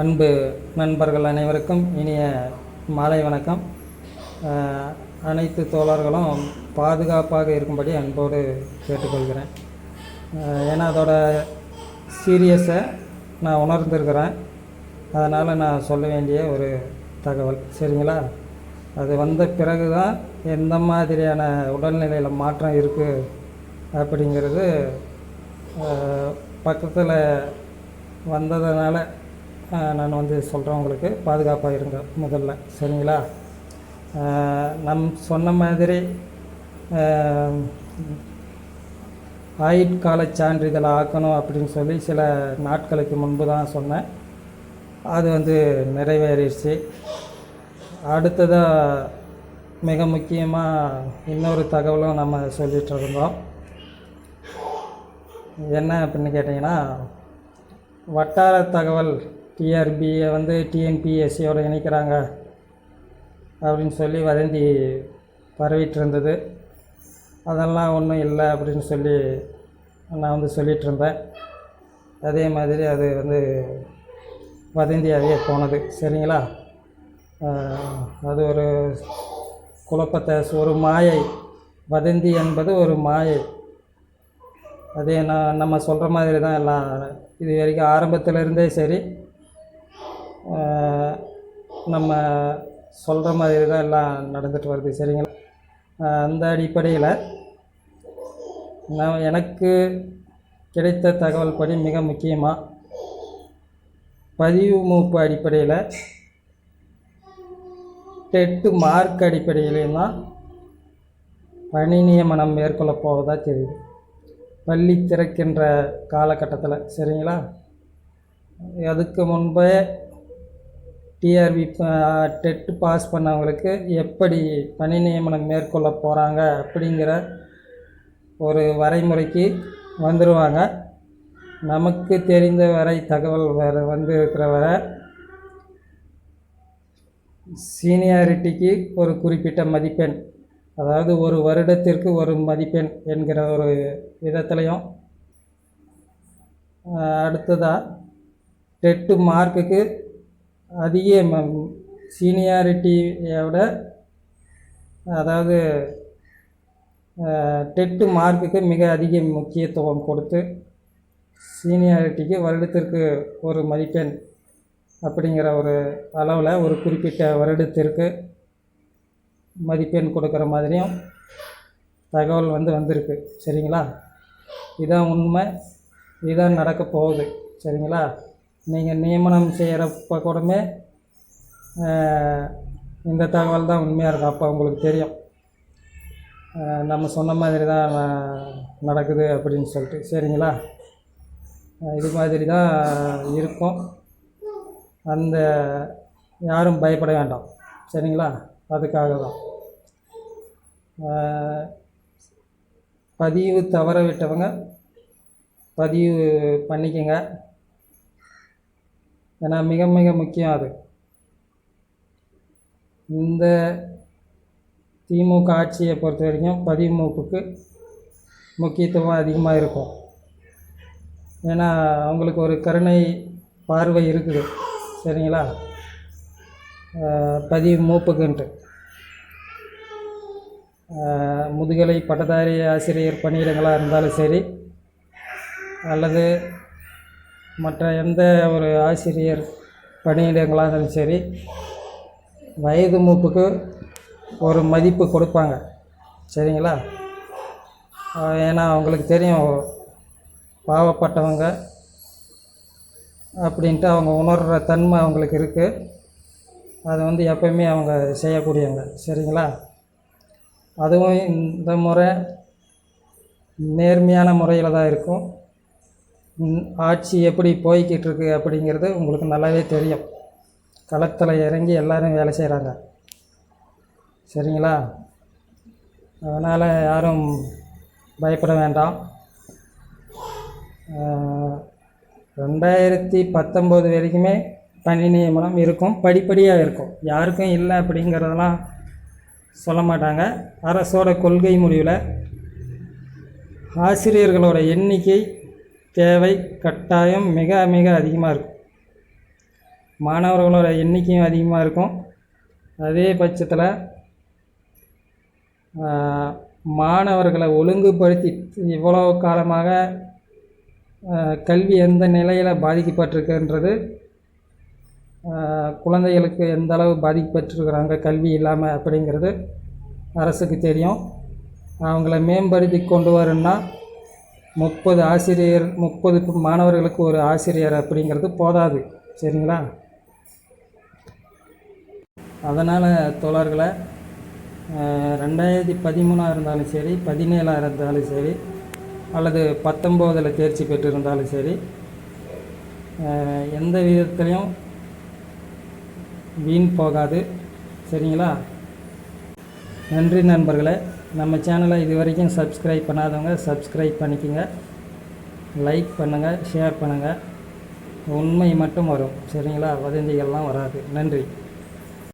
அன்பு நண்பர்கள் அனைவருக்கும் இனிய மாலை வணக்கம். அனைத்து தோழர்களும் பாதுகாப்பாக இருக்கும்படி அன்போடு கேட்டுக்கொள்கிறேன். ஏன்னா அதோட சீரியஸை நான் உணர்ந்திருக்கிறேன். அதனால் நான் சொல்ல வேண்டிய ஒரு தகவல். சரிங்களா? அது வந்த பிறகு தான் எந்த மாதிரியான உடல்நிலையில் மாற்றம் இருக்குது அப்படிங்கிறது பக்கத்தில் வந்ததுனால நான் வந்து சொல்கிறேன் உங்களுக்கு. பாதுகாப்பாக இருங்க முதல்ல. சரிங்களா? நம் சொன்ன மாதிரி ஆயுட்கால சான்றிதழ் ஆக்கணும் அப்படின்னு சொல்லி சில நாட்களுக்கு முன்பு தான் சொன்னேன். அது வந்து நிறைவேறிடுச்சு. அடுத்ததாக மிக முக்கியமாக இன்னொரு தகவலும் நம்ம சொல்லிகிட்டு இருந்தோம். என்ன அப்படின்னு கேட்டிங்கன்னா வட்டார தகவல் டிஆர்பியை வந்து டிஎன்பிஎஸ்சியோடு இணைக்கிறாங்க அப்படின்னு சொல்லி வதந்தி பரவிட்டு இருந்தது அதெல்லாம் ஒன்றும் இல்லை அப்படின்னு சொல்லி நான் வந்து சொல்லிகிட்டு இருந்தேன் அதே மாதிரி அது வந்து வதந்தியாகவே போனது. சரிங்களா? அது ஒரு குழப்பத்தை ஒரு மாயை. வதந்தி என்பது ஒரு மாயை. அதே நான் நம்ம சொல்கிற மாதிரி தான் எல்லாம் இது வரைக்கும் ஆரம்பத்துல இருந்தே சரி நம்ம சொல்கிற மாதிரி தான் எல்லாம் நடந்துட்டு வருது சரிங்களா? அந்த அடிப்படையில் நான் எனக்கு கிடைத்த தகவல் படி மிக முக்கியமாக பதிவு மூப்பு அடிப்படையில் டெட்டு மார்க் அடிப்படையிலையும் தான் பணி நியமனம் மேற்கொள்ள போவதா தெரியுது. பள்ளி திறக்கின்ற காலகட்டத்தில் சரிங்களா? அதுக்கு முன்பே டிஆர்பி டெட்டு பாஸ் பண்ணவங்களுக்கு எப்படி பணி நியமனம் மேற்கொள்ள போகிறாங்க அப்படிங்கிற ஒரு வரைமுறைக்கு வந்துடுவாங்க நமக்கு தெரிந்த வரை தகவல் வர வந்து இருக்கிற வரை சீனியாரிட்டிக்கு ஒரு குறிப்பிட்ட மதிப்பெண் அதாவது ஒரு வருடத்திற்கு ஒரு மதிப்பெண் என்கிற ஒரு விதத்துலையும் அடுத்ததாக டெட்டு மார்க்குக்கு அதிக சீனியாரிட்டியோட அதாவது டெட்டு மார்க்குக்கு மிக அதிக முக்கியத்துவம் கொடுத்து சீனியாரிட்டிக்கு வருடத்திற்கு ஒரு மதிப்பெண் அப்படிங்கிற ஒரு அளவில் ஒரு குறிப்பிட்ட வருடத்திற்கு மதிப்பெண் கொடுக்குற மாதிரியும் தகவல் வந்து வந்திருக்கு. சரிங்களா? இதான் உண்மை. இதான் நடக்க போகுது. சரிங்களா? நீங்கள் நியமனம் செய்கிறப்ப கூடமே இந்த தகவல் தான் உண்மையாக இருக்கும் அப்போ உங்களுக்கு தெரியும். நம்ம சொன்ன மாதிரி தான் நடக்குது அப்படின்னு சொல்லிட்டு. சரிங்களா? இது மாதிரி தான் இருக்கும். அந்த யாரும் பயப்பட வேண்டாம். சரிங்களா? அதுக்காக தான். பதிவு தவற விட்டவங்க பதிவு பண்ணிக்கங்க. ஏன்னா மிக மிக முக்கியம் அது. இந்த திமுக ஆட்சியை பொறுத்த வரைக்கும் பதிவு மூப்புக்கு முக்கியத்துவம் அதிகமாக இருக்கும். ஏன்னா அவங்களுக்கு ஒரு கருணை பார்வை இருக்குது. சரிங்களா? பதிவு மூப்புக்குன்ட்டு முதுகலை பட்டதாரி ஆசிரியர் பணியிடங்களாக இருந்தாலும் சரி அல்லது மற்ற எந்த ஒரு ஆசிரியர் பணியிடங்களாக இருந்தாலும் சரி வயது மூப்புக்கு ஒரு மதிப்பு கொடுப்பாங்க. சரிங்களா? ஏன்னா அவங்களுக்கு தெரியும் பாவப்பட்டவங்க அப்படின்ட்டு அவங்க உணர்கிற தன்மை அவங்களுக்கு இருக்குது அதை வந்து எப்பயுமே அவங்க செய்யக்கூடியவங்க. சரிங்களா? அதுவும் இந்த முறை நேர்மையான முறையில் தான் இருக்கும். ஆட்சி எப்படி போய்கிட்டு இருக்கு அப்படிங்கிறது உங்களுக்கு நல்லாவே தெரியும். களத்தில் இறங்கி எல்லாரும் வேலை செய்கிறாங்க சரிங்களா? அதனால் யாரும் பயப்பட வேண்டாம். ரெண்டாயிரத்தி பத்தொம்போது வரைக்குமே பணி நியமனம் இருக்கும் படிப்படியாக இருக்கும். யாருக்கும் இல்லை அப்படிங்கிறதெல்லாம் சொல்ல மாட்டாங்க. அரசோட கொள்கை முடிவில் ஆசிரியர்களோட எண்ணிக்கை தேவை கட்டாயம் மிக மிக அதிகமாக இருக்கும். மாணவர்களோட எண்ணிக்கையும் அதிகமாக இருக்கும். அதே பட்சத்தில் மாணவர்களை ஒழுங்குபடுத்தி இவ்வளோ காலமாக கல்வி எந்த நிலையில் பாதிக்கப்பட்டிருக்குன்றது குழந்தைகளுக்கு எந்த அளவு பாதிக்கப்பட்டிருக்கிறாங்க கல்வி இல்லாமல் அப்படிங்கிறது அரசுக்கு தெரியும். அவங்கள மேம்படுத்தி கொண்டு வரணும்னா முப்பது ஆசிரியர் முப்பது மாணவர்களுக்கு ஒரு ஆசிரியர் அப்படிங்கிறது போதாது. சரிங்களா? அதனால் தோழர்களை ரெண்டாயிரத்தி பதிமூணாக இருந்தாலும் சரி பதினேழாக இருந்தாலும் சரி அல்லது பத்தொம்போதில் தேர்ச்சி பெற்றிருந்தாலும் சரி எந்த விதத்துலையும் வீண் போகாது. சரிங்களா? நன்றி நண்பர்களே. நம்ம சேனலை இது வரைக்கும் சப்ஸ்கிரைப் பண்ணாதவங்க சப்ஸ்கிரைப் பண்ணிக்கோங்க. லைக் பண்ணுங்கள் ஷேர் பண்ணுங்கள் உண்மை மட்டும் வரும். சரிங்களா? வதந்திகள்லாம் வராது. நன்றி.